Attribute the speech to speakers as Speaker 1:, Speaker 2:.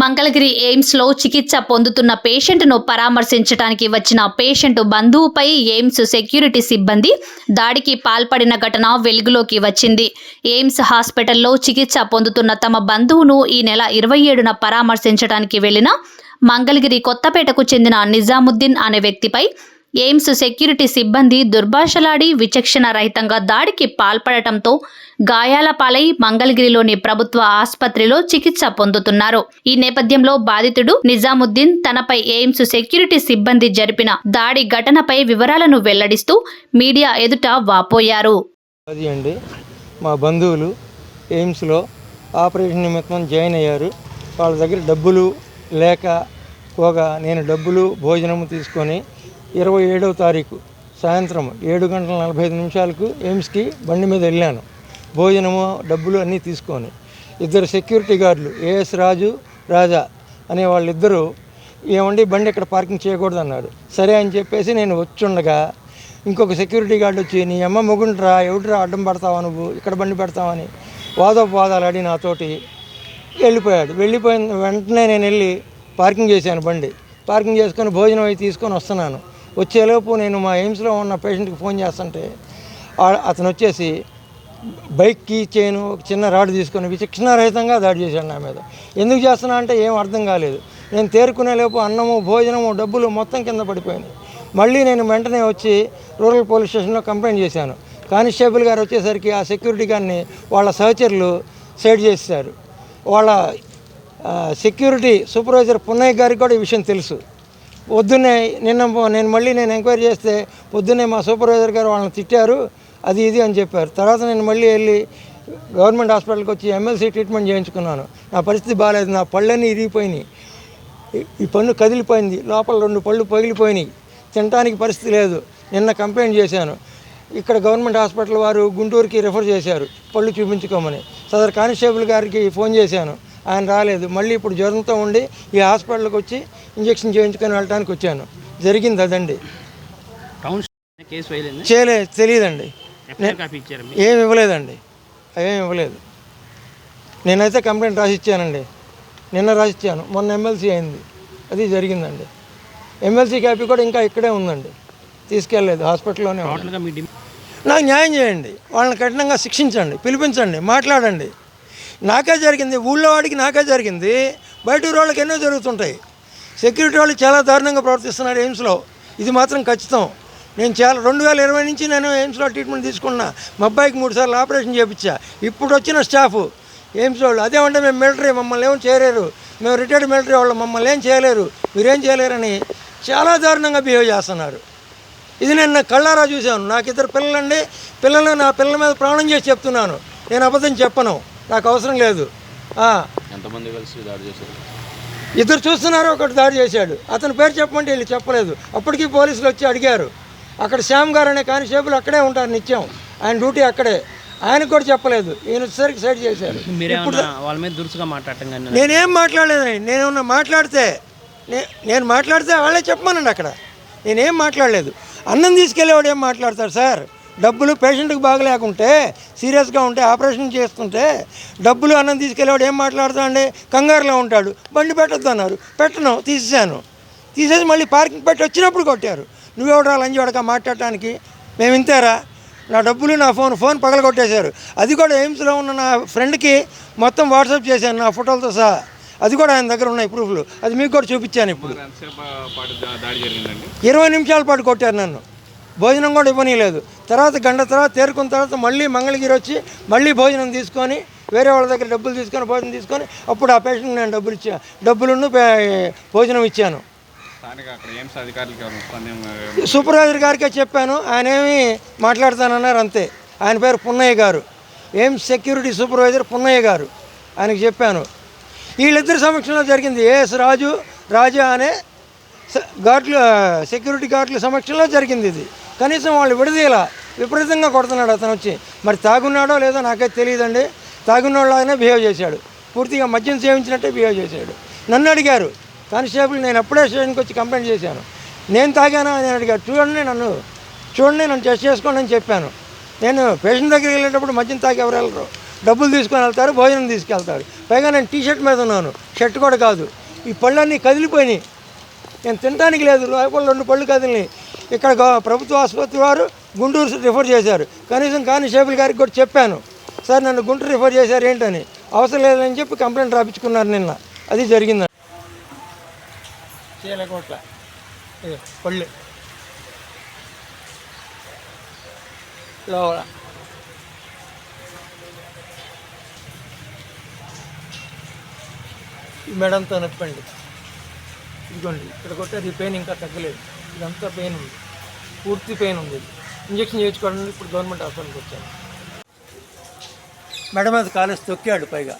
Speaker 1: మంగళగిరి ఎయిమ్స్లో చికిత్స పొందుతున్న పేషెంట్ను పరామర్శించడానికి వచ్చిన పేషెంట్ బంధువుపై ఎయిమ్స్ సెక్యూరిటీ సిబ్బంది దాడికి పాల్పడిన ఘటన వెలుగులోకి వచ్చింది. ఎయిమ్స్ హాస్పిటల్లో చికిత్స పొందుతున్న తమ బంధువును ఈ నెల ఇరవై ఏడున పరామర్శించడానికి వెళ్ళిన మంగళగిరి కొత్తపేటకు చెందిన నిజాముద్దీన్ అనే వ్యక్తిపై ఎయిమ్స్ సెక్యూరిటీ సిబ్బంది దుర్భాషలాడి విచక్షణ రహితంగా దాడికి పాల్పడటంతో గాయాల పాలై మంగళగిరిలోని ప్రభుత్వ ఆసుపత్రిలో చికిత్స పొందుతున్నారు. ఈ నేపథ్యంలో బాధితుడు నిజాముద్దీన్ తనపై ఎయిమ్స్ సెక్యూరిటీ సిబ్బంది జరిపిన దాడి ఘటనపై వివరాలను వెల్లడిస్తూ మీడియా ఎదుట వాపోయారు.
Speaker 2: అది అండి మా బంధువులు ఎయిమ్స్లో ఆపరేషన్ నిమిత్తం జాయిన్ అయ్యారు. వాళ్ళ దగ్గర డబ్బులు లేక పోగా నేను డబ్బులు భోజనము తీసుకొని ఇరవై ఏడవ తారీఖు సాయంత్రం ఏడు గంటల నలభై ఐదు నిమిషాలకు ఎయిమ్స్కి బండి మీద వెళ్ళాను. భోజనము డబ్బులు అన్నీ తీసుకొని ఇద్దరు సెక్యూరిటీ గార్డులు ఏఎస్ రాజు రాజా అనే వాళ్ళిద్దరూ ఏమండి బండి ఇక్కడ పార్కింగ్ చేయకూడదు అన్నారు సరే అని చెప్పేసి నేను వచ్చుండగా ఇంకొక సెక్యూరిటీ గార్డు వచ్చి నీ అమ్మ మొగుండ్రా ఎవడురా అడ్డం పడతావా నువ్వు? ఇక్కడ బండి పెడతావని వాదోపవాదాలు అడిగి నాతోటి వెళ్ళిపోయాడు. వెళ్ళిపోయిన వెంటనే నేను వెళ్ళి పార్కింగ్ చేశాను బండి. పార్కింగ్ చేసుకొని భోజనం అవి తీసుకొని వస్తున్నాను. వచ్చేలోపు నేను మా ఎయిమ్స్లో ఉన్న పేషెంట్కి ఫోన్ చేస్తుంటే అతను వచ్చేసి బైక్ కీ చైన్ ఒక చిన్న రాడ్ తీసుకొని విచక్షణారహితంగా దాడి చేశాడు నా మీద. ఎందుకు చేస్తున్నా అంటే ఏం అర్థం కాలేదు. నేను తేరుకునే లోపు అన్నము భోజనము డబ్బులు మొత్తం కింద పడిపోయింది మళ్ళీ నేను వెంటనే వచ్చి రూరల్ పోలీస్ స్టేషన్లో కంప్లైంట్ చేశాను. కానిస్టేబుల్ గారు వచ్చేసరికి ఆ సెక్యూరిటీ గారిని వాళ్ళ సహచరులు సైడ్ చేశారు. వాళ్ళ సెక్యూరిటీ సూపర్వైజర్ పున్నయ్య గారికి కూడా ఈ విషయం తెలుసు. పొద్దున్నే నిన్న నేను మళ్ళీ నేను ఎంక్వైరీ చేస్తే పొద్దున్నే మా సూపర్వైజర్ గారు వాళ్ళని తిట్టారు అది ఇది అని చెప్పారు. తర్వాత నేను మళ్ళీ వెళ్ళి గవర్నమెంట్ హాస్పిటల్కి వచ్చి ఎమ్మెల్సీ ట్రీట్మెంట్ చేయించుకున్నాను. నా పరిస్థితి బాగాలేదు నా పళ్ళన్నీ ఇరిగిపోయినాయి. ఈ- పన్ను కదిలిపోయింది లోపల రెండు పళ్ళు పగిలిపోయినాయి. తినటానికి పరిస్థితి లేదు నిన్న కంప్లైంట్ చేశాను. ఇక్కడ గవర్నమెంట్ హాస్పిటల్ వారు గుంటూరుకి రిఫర్ చేశారు పళ్ళు చూపించుకోమని. సదర్ కానిస్టేబుల్ గారికి ఫోన్ చేశాను. ఆయన రాలేదు. మళ్ళీ ఇప్పుడు జ్వరంతో ఉండి ఈ హాస్పిటల్కి వచ్చి ఇంజక్షన్ చేయించుకొని వెళ్ళడానికి వచ్చాను. జరిగింది అదండి.
Speaker 3: టౌన్ కేసు వేయలేదు?
Speaker 2: చేయలే తెలియదండి. ఏమి ఇవ్వలేదండి. ఏమి ఇవ్వలేదు. నేనైతే కంప్లైంట్ రాసిచ్చానండి. నిన్న రాసిచ్చాను. మొన్న ఎమ్మెల్సీ అయింది. అది జరిగిందండి. ఎమ్మెల్సీ కాపీ కూడా ఇంకా ఇక్కడే ఉందండి. తీసుకెళ్ళలేదు. హాస్పిటల్లోనే నాకు న్యాయం చేయండి. వాళ్ళని కఠినంగా శిక్షించండి. పిలిపించండి. మాట్లాడండి. నాకే జరిగింది ఊళ్ళో వాడికి నాకే జరిగింది. బయట వాళ్ళకి ఎన్నో జరుగుతుంటాయి. సెక్యూరిటీ వాళ్ళు చాలా దారుణంగా ప్రవర్తిస్తున్నారు ఎయిమ్స్లో. ఇది మాత్రం ఖచ్చితం. నేను చాలా రెండు వేల ఇరవై నుంచి నేను ఎయిమ్స్లో ట్రీట్మెంట్ తీసుకున్నా మా అబ్బాయికి మూడు సార్లు ఆపరేషన్ చేయించా. ఇప్పుడు వచ్చిన స్టాఫ్ ఎయిమ్స్ వాళ్ళు అదేమంటే మేము మిలిటరీ మమ్మల్ని ఏం చేయలేరు. మేము రిటైర్డ్ మిలిటరీ వాళ్ళు మమ్మల్ని ఏం చేయలేరు. మీరేం చేయలేరని చాలా దారుణంగా బిహేవ్ చేస్తున్నారు. ఇది నేను నా కళ్ళారా చూశాను. నాకు ఇద్దరు పిల్లలండి. పిల్లలు నా పిల్లల మీద ప్రాణం చేసి చెప్తున్నాను. నేను అబద్ధం చెప్పను. నాకు అవసరం లేదు. ఆ,
Speaker 4: ఎంతమంది కలిసి దాడి చేశారు?
Speaker 2: ఇద్దరు చూస్తున్నారు ఒకటి దాడి చేశాడు. అతని పేరు చెప్పమంటే వీళ్ళు చెప్పలేదు. అప్పటికి పోలీసులు వచ్చి అడిగారు. అక్కడ శ్యామ్ గారు అనే కానిస్టేబుల్ అక్కడే ఉంటారు నిత్యం. ఆయన డ్యూటీ అక్కడే. ఆయనకు కూడా చెప్పలేదు. ఈయన వచ్చేసరికి సైడ్ చేశారు.
Speaker 3: వాళ్ళ మీద దురుసుగా మాట్లాడటం
Speaker 2: నేనేం మాట్లాడలేదండి. నేనేమన్నా మాట్లాడితే నే- నేను మాట్లాడితే వాళ్ళే చెప్పమనండి అక్కడ. నేనేం మాట్లాడలేదు. అన్నం తీసుకెళ్ళేవాడు ఏం మాట్లాడతాడు సార్? డబ్బులు పేషెంట్కి బాగలేకుంటే సీరియస్గా ఉంటే ఆపరేషన్ చేస్తుంటే డబ్బులు అన్నం తీసుకెళ్ళేవాడు ఏం మాట్లాడతాడండి? కంగారులో ఉంటాడు. బండి పెట్టొద్దు అన్నారు. పెట్టను తీసేశాను. తీసేసి మళ్ళీ పార్కింగ్ పెట్టి వచ్చినప్పుడు కొట్టారు. నువ్వెవడా లంజవాడక మాట్లాడటానికి? మేము ఇంతేరా? నా డబ్బులు నా ఫోన్ ఫోన్ పగల కొట్టేశారు అది కూడా ఎయిమ్స్లో ఉన్న నా ఫ్రెండ్కి మొత్తం వాట్సాప్ చేశాను నా ఫోటోలతో సహా. అది కూడా ఆయన దగ్గర ఉన్నాయి ప్రూఫ్లు. అది మీకు కూడా చూపించాను ఇప్పుడు. ఇరవై నిమిషాల పాటు కొట్టారు నన్ను. భోజనం కూడా ఇవ్వనీయలేదు. తర్వాత గంట తర్వాత తేరుకున్న తర్వాత మళ్ళీ మంగళగిరి వచ్చి మళ్ళీ భోజనం తీసుకొని వేరే వాళ్ళ దగ్గర డబ్బులు తీసుకొని భోజనం తీసుకొని అప్పుడు ఆ పేషెంట్కి నేను డబ్బులు ఇచ్చా. డబ్బులున్ను పే- భోజనం ఇచ్చాను. సూపర్వైజర్ గారికే చెప్పాను. ఆయన ఏమి మాట్లాడతానన్నారు అంతే. ఆయన పేరు పున్నయ్య గారు. ఏం సెక్యూరిటీ సూపర్వైజర్ పున్నయ్య గారు. ఆయనకి చెప్పాను. వీళ్ళిద్దరి సమక్షంలో జరిగింది. ఏఎస్ రాజు రాజా అనే గార్డులు సెక్యూరిటీ గార్డుల సమక్షంలో జరిగింది ఇది. కనీసం వాళ్ళు విడదీయాల. విపరీతంగా కొడుతున్నాడు అతను వచ్చి. మరి తాగున్నాడో లేదో నాకైతే తెలియదండి. తాగున్నోళ్ళలాగానే బిహేవ్ చేశాడు. పూర్తిగా మద్యం సేవించినట్టే బిహేవ్ చేశాడు. నన్ను అడిగారు. కానిస్టేబుల్ నేను అప్పుడే స్టేషన్కి వచ్చి కంప్లైంట్ చేశాను. నేను తాగానా అని అడిగాడు చూడండి నన్ను. చూడండి నన్ను టెస్ట్ చేసుకోండి అని చెప్పాను. నేను పేషెంట్ దగ్గరికి వెళ్ళేటప్పుడు మద్యం తాగి ఎవరు వెళ్ళరు. డబ్బులు తీసుకొని వెళ్తారు భోజనం తీసుకెళ్తారు. పైగా నేను టీ షర్ట్ మీద ఉన్నాను. షర్ట్ కూడా కాదు. ఈ పళ్ళన్నీ కదిలిపోయినాయి. నేను తినడానికి లేదు. లోపల రెండు పళ్ళు కదిలినాయి. ఇక్కడ ప్రభుత్వ ఆసుపత్రి వారు గుంటూరు రిఫర్ చేశారు. కనీసం కానిస్టేబుల్ గారికి కూడా చెప్పాను. సార్ నన్ను గుంటూరు రిఫర్ చేశారు ఏంటని అవసరం లేదని చెప్పి కంప్లైంట్ రాపించుకున్నారు నిన్న. అది జరిగింది. చీలకోట్ల. పళ్ళు. లోపల. ఈ మెడంతో నొప్పండి. ఇదిగోండి ఇక్కడ కొట్టే ఈ పెయిన్ ఇంకా తగ్గలేదు. ఇదంతా పెయిన్ ఉంది. పూర్తి పెయిన్ ఉంది. ఇంజక్షన్ చేయించుకోవడానికి ఇప్పుడు గవర్నమెంట్ హాస్పిటల్కి వచ్చాను మెడ మీద కాలేసి తొక్కాడు పైగా.